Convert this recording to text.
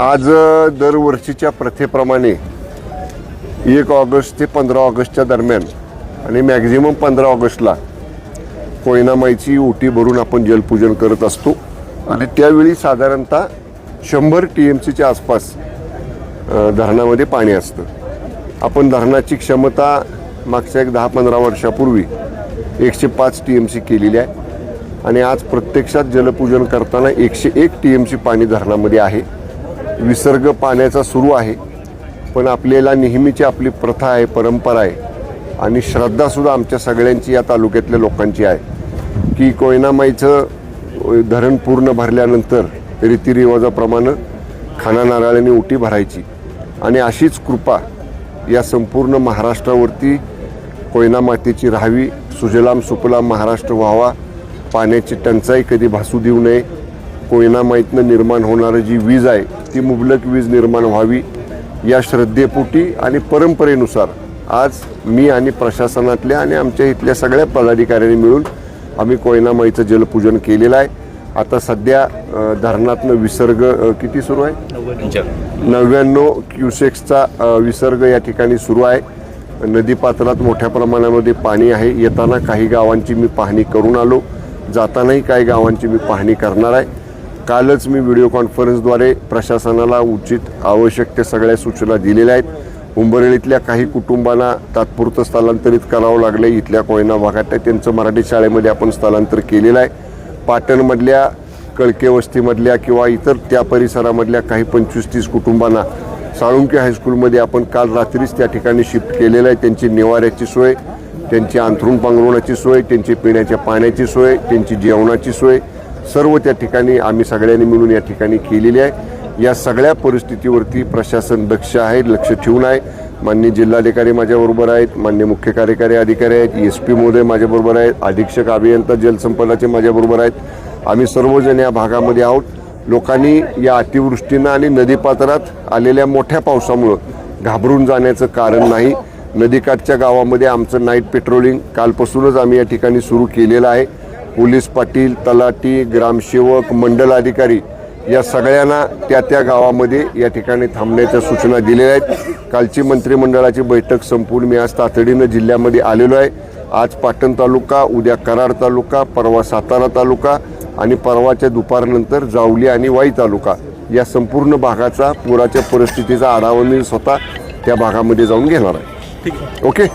आज दरवर्षीच्या प्रथेप्रमाणे एक ऑगस्ट ते पंधरा ऑगस्टच्या दरम्यान आणि मॅक्झिमम पंधरा ऑगस्टला कोयनामाईची ओटी भरून आपण जलपूजन करत असतो. आणि त्यावेळी साधारणतः शंभर टी एम सीच्या आसपास धरणामध्ये पाणी असतं. आपण धरणाची क्षमता मागच्या एक दहा पंधरा वर्षापूर्वी एकशे पाच टी एम सी केलेली आहे. आणि आज प्रत्यक्षात जलपूजन करताना एकशे एक टी एम सी पाणी धरणामध्ये आहे. विसर्ग पाण्याचा सुरू आहे पण आपल्याला नेहमीची आपली प्रथा आहे परंपरा आहे आणि श्रद्धासुद्धा आमच्या सगळ्यांची या तालुक्यातल्या लोकांची आहे. की कोयनामाईचं धरण पूर्ण भरल्यानंतर रीतिरिवाजाप्रमाणे खाना नारळाने उटी भरायची. आणि अशीच कृपा या संपूर्ण महाराष्ट्रावरती कोयना मातेची राहावी. सुजलाम सुपलाम महाराष्ट्र व्हावा. पाण्याची टंचाई कधी भासू देऊ नये. कोयना माईतनं निर्माण होणारं जी वीज आहे ती मुबलक वीज निर्माण व्हावी या श्रद्धेपोटी आणि परंपरेनुसार आज मी आणि प्रशासनातल्या आणि आमच्या इथल्या सगळ्या पदाधिकाऱ्यांनी मिळून आम्ही कोयना माईचं जलपूजन केलेलं आहे. आता सध्या धरणातनं विसर्ग किती सुरू आहे? नव्याण्णव क्युसेक्सचा विसर्ग या ठिकाणी सुरू आहे. नदीपात्रात मोठ्या प्रमाणामध्ये पाणी आहे. येताना काही गावांची मी पाहणी करून आलो. जातानाही काही गावांची मी पाहणी करणार आहे. कालच मी व्हिडिओ कॉन्फरन्सद्वारे प्रशासनाला उचित आवश्यक त्या सगळ्या सूचना दिलेल्या आहेत. उंबरळीतल्या काही कुटुंबांना तात्पुरतं स्थलांतरित करावं लागलं इथल्या कोयना भागात आहे. त्यांचं मराठी शाळेमध्ये आपण स्थलांतर केलेलं आहे. पाटणमधल्या कळके वस्तीमधल्या किंवा इतर त्या परिसरामधल्या काही पंचवीस तीस कुटुंबांना साळुंके हायस्कूलमध्ये आपण काल रात्रीच त्या ठिकाणी शिफ्ट केलेलं आहे. त्यांची निवाऱ्याची सोय त्यांची अंथरूण पांघरुणाची सोय त्यांची पिण्याच्या पाण्याची सोय त्यांची जेवणाची सोय सर्व त्या ठिकाणी आम्ही सगळ्यांनी मिळून या ठिकाणी केलेली आहे. या सगळ्या परिस्थितीवरती प्रशासन दक्ष आहे लक्ष ठेवून आहे. मान्य जिल्हाधिकारी माझ्याबरोबर आहेत मान्य मुख्य कार्यकारी अधिकारी आहेत एस पी महोदय माझ्याबरोबर आहेत अधीक्षक अभियंता जलसंपदाचे माझ्याबरोबर आहेत. आम्ही सर्वजण या भागामध्ये आहोत. लोकांनी या अतिवृष्टीनं आणि नदीपात्रात आलेल्या मोठ्या पावसामुळं घाबरून जाण्याचं कारण नाही. नदीकाठच्या गावामध्ये आमचं नाईट पेट्रोलिंग कालपासूनच आम्ही या ठिकाणी सुरू केलेलं आहे. पोलीस पाटील तलाठी ग्रामसेवक मंडल अधिकारी या सगळ्यांना त्या त्या गावामध्ये या ठिकाणी थांबण्याच्या सूचना दिलेल्या आहेत. कालची मंत्रिमंडळाची बैठक संपून मी आज तातडीनं जिल्ह्यामध्ये आलेलो आहे. आज पाटण तालुका उद्या कराड तालुका परवा सातारा तालुका आणि परवाच्या दुपारनंतर जावली आणि वाई तालुका या संपूर्ण भागाचा पुराच्या परिस्थितीचा आढावा मी स्वतः त्या भागामध्ये जाऊन घेणार आहे. ओके.